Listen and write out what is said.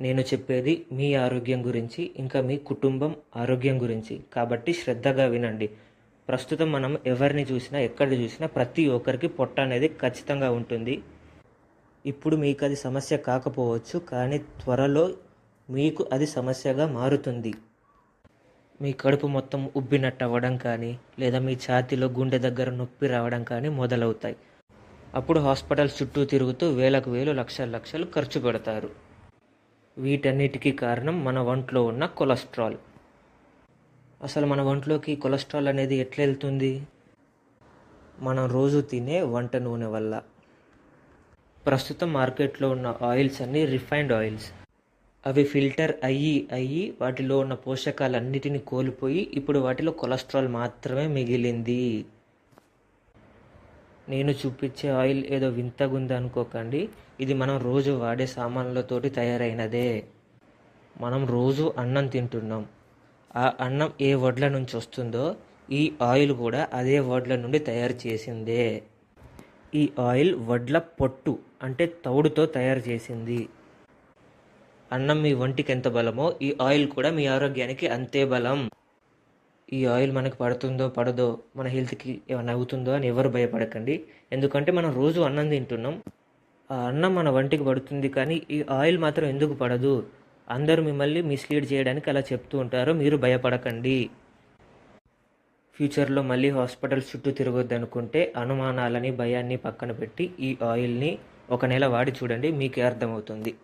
నేను చెప్పేది మీ ఆరోగ్యం గురించి ఇంకా మీ కుటుంబం ఆరోగ్యం గురించి. కాబట్టి శ్రద్ధగా వినండి. ప్రస్తుతం మనం ఎవరిని చూసినా ఎక్కడ చూసినా ప్రతి ఒక్కరికి పొట్ట అనేది ఖచ్చితంగా ఉంటుంది. ఇప్పుడు మీకు అది సమస్య కాకపోవచ్చు కానీ త్వరలో మీకు అది సమస్యగా మారుతుంది. మీ కడుపు మొత్తం ఉబ్బినట్టు అవ్వడం కానీ లేదా మీ ఛాతీలో గుండె దగ్గర నొప్పి రావడం కానీ మొదలవుతాయి. అప్పుడు హాస్పిటల్స్ చుట్టూ తిరుగుతూ వేలకు వేలు లక్షల లక్షలు ఖర్చు పెడతారు. వీటన్నిటికీ కారణం మన ఒంట్లో ఉన్న కొలెస్ట్రాల్. అసలు మన ఒంట్లోకి కొలెస్ట్రాల్ అనేది ఎట్లా వెళ్తుంది మనం రోజు తినే వంట నూనె వల్ల. ప్రస్తుతం మార్కెట్లో ఉన్న ఆయిల్స్ అన్నీ రిఫైన్డ్ ఆయిల్స్. అవి ఫిల్టర్ అయ్యి అయ్యి వాటిలో ఉన్న పోషకాలన్నిటిని కోల్పోయి ఇప్పుడు వాటిలో కొలెస్ట్రాల్ మాత్రమే మిగిలింది. నేను చూపించే ఆయిల్ ఏదో వింతగుంది అనుకోకండి. ఇది మనం రోజు వాడే సామాన్లతోటి తయారైనదే. మనం రోజు అన్నం తింటున్నాం. ఆ అన్నం ఏ వడ్ల నుంచి వస్తుందో ఈ ఆయిల్ కూడా అదే వడ్ల నుండి తయారు చేసిందే. ఈ ఆయిల్ వడ్ల పొట్టు అంటే తౌడుతో తయారు చేసింది. అన్నం మీ ఒంటికి ఎంత బలమో ఈ ఆయిల్ కూడా మీ ఆరోగ్యానికి అంతే బలం. ఈ ఆయిల్ మనకు పడుతుందో పడదో మన హెల్త్కి ఏమైనా అవుతుందో అని ఎవరు భయపడకండి. ఎందుకంటే మనం రోజు అన్నం తింటున్నాం. ఆ అన్నం మన వంటికి పడుతుంది కానీ ఈ ఆయిల్ మాత్రం ఎందుకు పడదు? అందరూ మిమ్మల్ని మిస్లీడ్ చేయడానికి అలా చెప్తూ ఉంటారు. మీరు భయపడకండి. ఫ్యూచర్లో మళ్ళీ హాస్పిటల్స్ చుట్టూ తిరగొద్దు అనుకుంటే అనుమానాలని భయాన్ని పక్కన పెట్టి ఈ ఆయిల్ని ఒక నెల వాడి చూడండి. మీకే అర్థమవుతుంది.